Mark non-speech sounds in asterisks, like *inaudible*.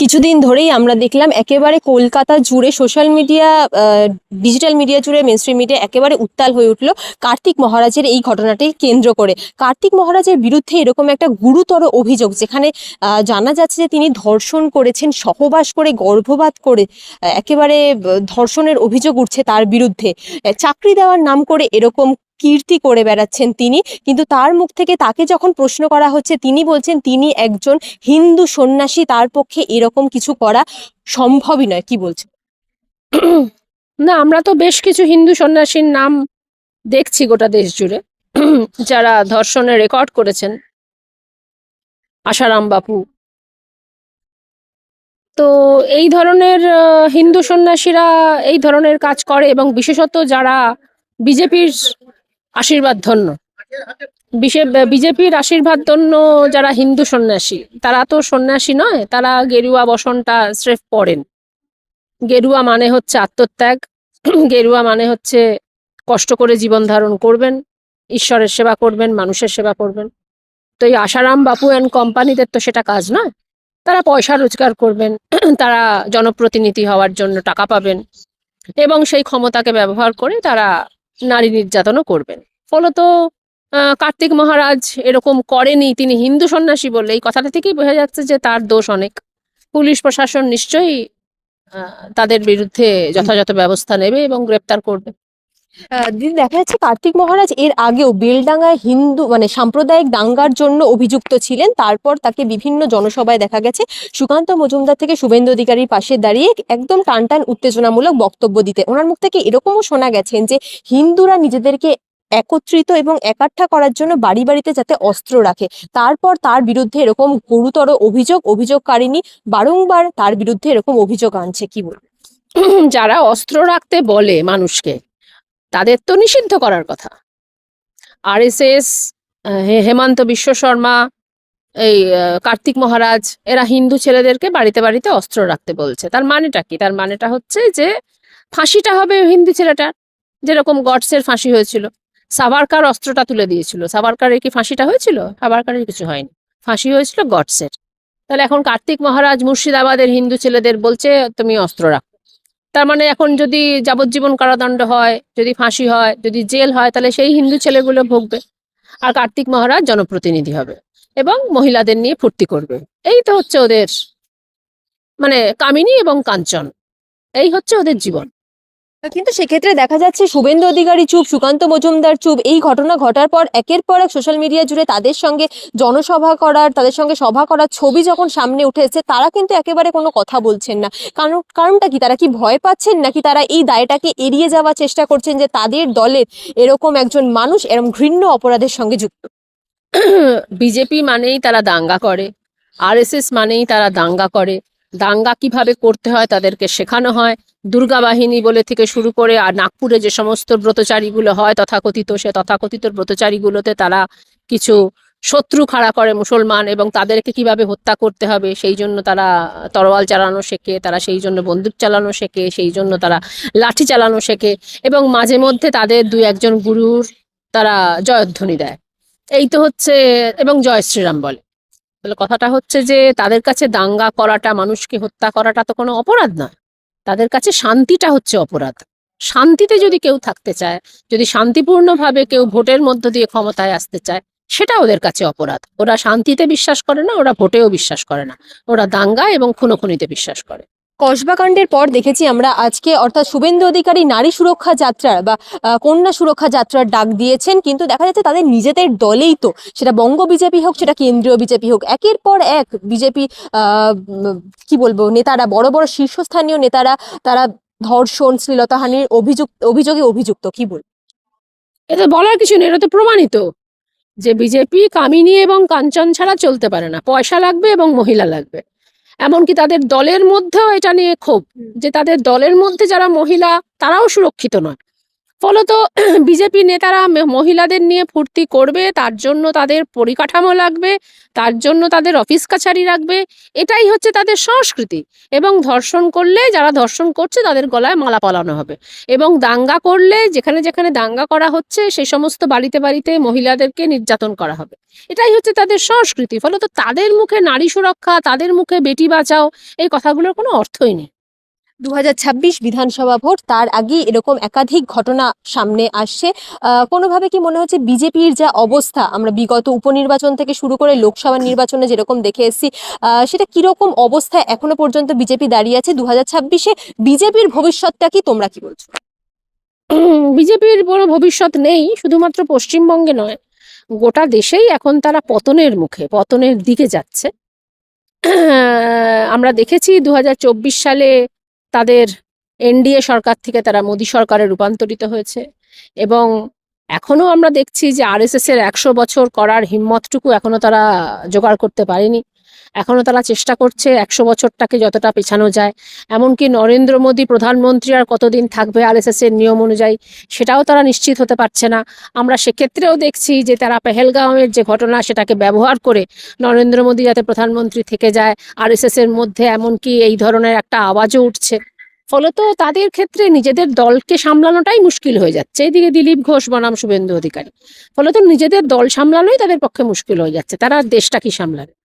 কিছুদিন ধরেই আমরা দেখলাম একেবারে কলকাতা জুড়ে সোশ্যাল মিডিয়া ডিজিটাল মিডিয়া জুড়ে মেনস্ট্রিম মিডিয়া একেবারে উত্তাল হয়ে উঠল কার্তিক মহারাজের এই ঘটনাটি কেন্দ্র করে। কার্তিক মহারাজের বিরুদ্ধে এরকম একটা গুরুতর অভিযোগ যেখানে জানা যাচ্ছে যে তিনি ধর্ষণ করেছেন, সহবাস করে, গর্ভপাত করে একেবারে ধর্ষণের অভিযোগ উঠছে তার বিরুদ্ধে। চাকরি দেওয়ার নাম করে এরকম কীর্তি করে বেড়াচ্ছেন তিনি। কিন্তু তার মুখ থেকে তাকে যখন প্রশ্ন করা হচ্ছে, তিনি বলছেন, তিনি একজন হিন্দু সন্ন্যাসী, তার পক্ষে এরকম কিছু করা সম্ভবই নয়। কি বলছেন? না, আমরা তো বেশ কিছু হিন্দু সন্ন্যাসীর নাম দেখছি গোটা দেশ জুড়ে, যারা ধর্ষণে রেকর্ড করেছেন। আশারাম বাপু। তো এই ধরনের হিন্দু সন্ন্যাসীরা এই ধরনের কাজ করে এবং বিশেষত যারা বিজেপির আশীর্বাদ ধন্য। বিজেপির আশীর্বাদ ধন্য যারা হিন্দু সন্ন্যাসী, তারা তো সন্ন্যাসী নয়, তারা গেরুয়া বসনটা স্রেফ পড়েন। গেরুয়া মানে হচ্ছে আত্মত্যাগ, *clears throat* গেরুয়া মানে হচ্ছে কষ্ট করে জীবন ধারণ করবেন, ঈশ্বরের সেবা করবেন, মানুষের সেবা করবেন। তো এই আশারাম, বাপু অ্যান্ড কোম্পানিদের তো সেটা কাজ নয়। তারা পয়সা রোজগার করবেন, *clears throat* তারা জনপ্রতিনিধি হওয়ার জন্য টাকা পাবেন, এবং সেই ক্ষমতাকে ব্যবহার করে তারা নারী নির্যাতনও করবেন। ফলত কার্তিক মহারাজ এরকম করেনি, তিনি হিন্দু সন্ন্যাসী বলে। এই কথাটা থেকেই বোঝা যাচ্ছে যে তার দোষ অনেক। পুলিশ প্রশাসন নিশ্চয়ই তাদের বিরুদ্ধে যথাযথ ব্যবস্থা নেবে এবং গ্রেপ্তার করবে। দিদি দেখা যাচ্ছে কার্তিক মহারাজ এর আগেও বেলডাঙ্গায় হিন্দু মানে সাম্প্রদায়িক দাঙ্গার জন্য অভিযুক্ত ছিলেন। তারপর তাকে বিভিন্ন জনসভায় দেখা গেছে। সুকান্ত মজুমদার থেকে শুভেন্দু অধিকারীর পাশে দাঁড়িয়ে একদম টান টান উত্তেজনামূলক বক্তব্য দিতে ওনার মুখ থেকে এরকমও শোনা গেছেন যে, হিন্দুরা নিজেদেরকে একত্রিত এবং একাঠা করার জন্য বাড়ি বাড়িতে যাতে অস্ত্র রাখে। তারপর তার বিরুদ্ধে এরকম গুরুতর অভিযোগ অভিযোগকারিনী বারংবার তার বিরুদ্ধে এরকম অভিযোগ আনছে। কি বলব যারা অস্ত্র রাখতে বলে মানুষকে তাদের তো নিষিদ্ধ করার কথা। আর এস এস হেমন্ত বিশ্ব শর্মা, এই কার্তিক মহারাজ, এরা হিন্দু ছেলেদেরকে বাড়িতে বাড়িতে অস্ত্র রাখতে বলছে। তার মানেটা কি? তার মানেটা হচ্ছে যে, ফাঁসিটা হবে হিন্দু ছেলেটার, যেরকম গডসের ফাঁসি হয়েছিল। সাভারকার অস্ত্রটা তুলে দিয়েছিল। সাভারকারের কি ফাঁসিটা হয়েছিল? সাভারকারের কিছু হয়নি। ফাঁসি হয়েছিল গডসের। তাহলে এখন কার্তিক মহারাজ মুর্শিদাবাদের হিন্দু ছেলেদের বলছে, তুমি অস্ত্র রাখো। তার মানে এখন যদি যাবজ্জীবন কারাদণ্ড হয়, যদি ফাঁসি হয়, যদি জেল হয়, তাহলে সেই হিন্দু ছেলেগুলো ভোগবে। আর কার্তিক মহারাজ জনপ্রতিনিধি হবে এবং মহিলাদের নিয়ে ফুর্তি করবে। এই তো হচ্ছে ওদের মানে কামিনী এবং কাঞ্চন। এই হচ্ছে ওদের জীবন। কিন্তু সেক্ষেত্রে দেখা যাচ্ছে শুভেন্দু অধিকারী চুপ, সুকান্ত মজুমদার চুপ, এই ঘটনা ঘটার পর একের পর এক সোশ্যাল মিডিয়া জুড়ে তাদের সঙ্গে জনসভা করার, তাদের সঙ্গে সভা করার ছবি যখন সামনে উঠেছে তারা কিন্তু একেবারে কোনো কথা বলছেন না। কারণ, কারণটা কি? তারা কি ভয় পাচ্ছেন? নাকি তারা এই দায়টাকে এড়িয়ে যাওয়ার চেষ্টা করছেন যে তাদের দলের এরকম একজন মানুষ, এরকম ঘৃণ্য অপরাধের সঙ্গে যুক্ত? *clears throat* বিজেপি মানেই তারা দাঙ্গা করে আরএসএস মানেই তারা দাঙ্গা করে। দাঙ্গা কীভাবে করতে হয় তাদেরকে শেখানো হয়। দুর্গা বাহিনী বলে থেকে শুরু করে আর নাগপুরে যে সমস্ত ব্রতচারীগুলো হয় তথাকথিত সে তথাকথিত ব্রতচারীগুলোতে তারা কিছু শত্রু খাড়া করে মুসলমান এবং তাদেরকে কীভাবে হত্যা করতে হবে সেই জন্য তারা তরোয়াল চালানো শেখে, তারা সেই জন্য বন্দুক চালানো শেখে, সেই জন্য তারা লাঠি চালানো শেখে এবং মাঝে মধ্যে তাদের দুই একজন গুরুর তারা জয়ধ্বনি দেয়। এই তো হচ্ছে এবং জয় শ্রীরাম বলে। তাহলে কথাটা হচ্ছে যে, তাদের কাছে দাঙ্গা করাটা, মানুষকে হত্যা করাটা তো কোনো অপরাধ নয় তাদের কাছে শান্তিটা হচ্ছে অপরাধ। শান্তিতে যদি কেউ থাকতে চায়, যদি শান্তিপূর্ণভাবে কেউ ভোটের মধ্য দিয়ে ক্ষমতায় আসতে চায়, সেটা ওদের কাছে অপরাধ। ওরা শান্তিতে বিশ্বাস করে না, ওরা ভোটেও বিশ্বাস করে না। ওরা দাঙ্গা এবং খুনোখুনিতে বিশ্বাস করে। কসবাকাণ্ডের পর দেখেছি আমরা আজকে, অর্থাৎ শুভেন্দু অধিকারী নারী সুরক্ষা যাত্রার বা কন্যা সুরক্ষা যাত্রার ডাক দিয়েছেন, কিন্তু দেখা যাচ্ছে তাদের নিজেদের দলেই তো। সেটা বঙ্গ বিজেপি হোক, সেটা কেন্দ্রীয় বিজেপি হোক, একের পর এক বিজেপি কি বলব, নেতারা, বড় বড় শীর্ষস্থানীয় নেতারা, তারা ধর্ষণ শ্লীলতাহানির অভিযুক্ত, অভিযোগে অভিযুক্ত, কি বল? এতে বলার কিছু নেই, এটা তো প্রমাণিত যে বিজেপি কামিনী এবং কাঞ্চন ছাড়া চলতে পারে না। পয়সা লাগবে এবং মহিলা লাগবে। এমনকি তাদের দলের মধ্যেও এটা নিয়ে ক্ষোভ যে তাদের দলের মধ্যে যারা মহিলা তারাও সুরক্ষিত নয়। ফলত *clears throat* বিজেপি নেতারা মহিলাদের নিয়ে ফুর্তি করবে, তার জন্য তাদের পরিকাঠামো লাগবে, তার জন্য তাদের অফিস কাছারি রাখবে। এটাই হচ্ছে তাদের সংস্কৃতি। এবং ধর্ষণ করলে, যারা ধর্ষণ করছে, তাদের গলায় মালা পালানো হবে। এবং দাঙ্গা করলে, যেখানে যেখানে দাঙ্গা করা হচ্ছে সেই সমস্ত বাড়িতে বাড়িতে মহিলাদেরকে নির্যাতন করা হবে। এটাই হচ্ছে তাদের সংস্কৃতি। ফলত তাদের মুখে নারী সুরক্ষা, তাদের মুখে বেটি বাঁচাও, এই কথাগুলোর কোনো অর্থই নেই। দু হাজার ছাব্বিশ বিধানসভা ভোট, তার আগে এরকম একাধিক ঘটনা সামনে আসছে। কোনোভাবে কি মনে হচ্ছে বিজেপির যা অবস্থা? আমরা বিগত উপনির্বাচন থেকে শুরু করে লোকসভা নির্বাচনে যেরকম দেখে এসেছি সেটা কীরকম অবস্থায় এখনও পর্যন্ত বিজেপি দাঁড়িয়ে আছে? দু হাজার ছাব্বিশে বিজেপির ভবিষ্যৎটা কি? তোমরা কি বলছো? *clears throat* বিজেপির কোনো ভবিষ্যৎ নেই, শুধুমাত্র পশ্চিমবঙ্গে নয়, গোটা দেশেই এখন তারা পতনের মুখে, পতনের দিকে যাচ্ছে। *clears throat* আমরা দেখেছি দু হাজার চব্বিশ সালে তাদের এনডিএ সরকার থেকে তারা মোদী সরকারে রূপান্তরিত হয়েছে। এবং এখনও আমরা দেখছি যে আরএসএসের একশো বছর করার হিম্মতটুকু এখনও তারা জোগাড় করতে পারেনি। এখনও তারা চেষ্টা করছে একশো বছরটাকে যতটা পেছানো যায়। এমনকি নরেন্দ্র মোদী প্রধানমন্ত্রী আর কতদিন থাকবে আরএসএস এর নিয়ম অনুযায়ী সেটাও তারা নিশ্চিত হতে পারছে না। আমরা সেক্ষেত্রেও দেখছি যে তারা পেহেলগাঁওয়ের যে ঘটনা সেটাকে ব্যবহার করে নরেন্দ্র মোদী যাতে প্রধানমন্ত্রী থেকে যায়, আরএসএস এর মধ্যে এমনকি এই ধরনের একটা আওয়াজও উঠছে। ফলত তাদের ক্ষেত্রে নিজেদের দলকে সামলানোটাই মুশকিল হয়ে যাচ্ছে। এদিকে দিলীপ ঘোষ, বনাম শুভেন্দু অধিকারী। ফলত নিজেদের দল সামলানোই তাদের পক্ষে মুশকিল হয়ে যাচ্ছে। তারা দেশটা কি সামলাবে।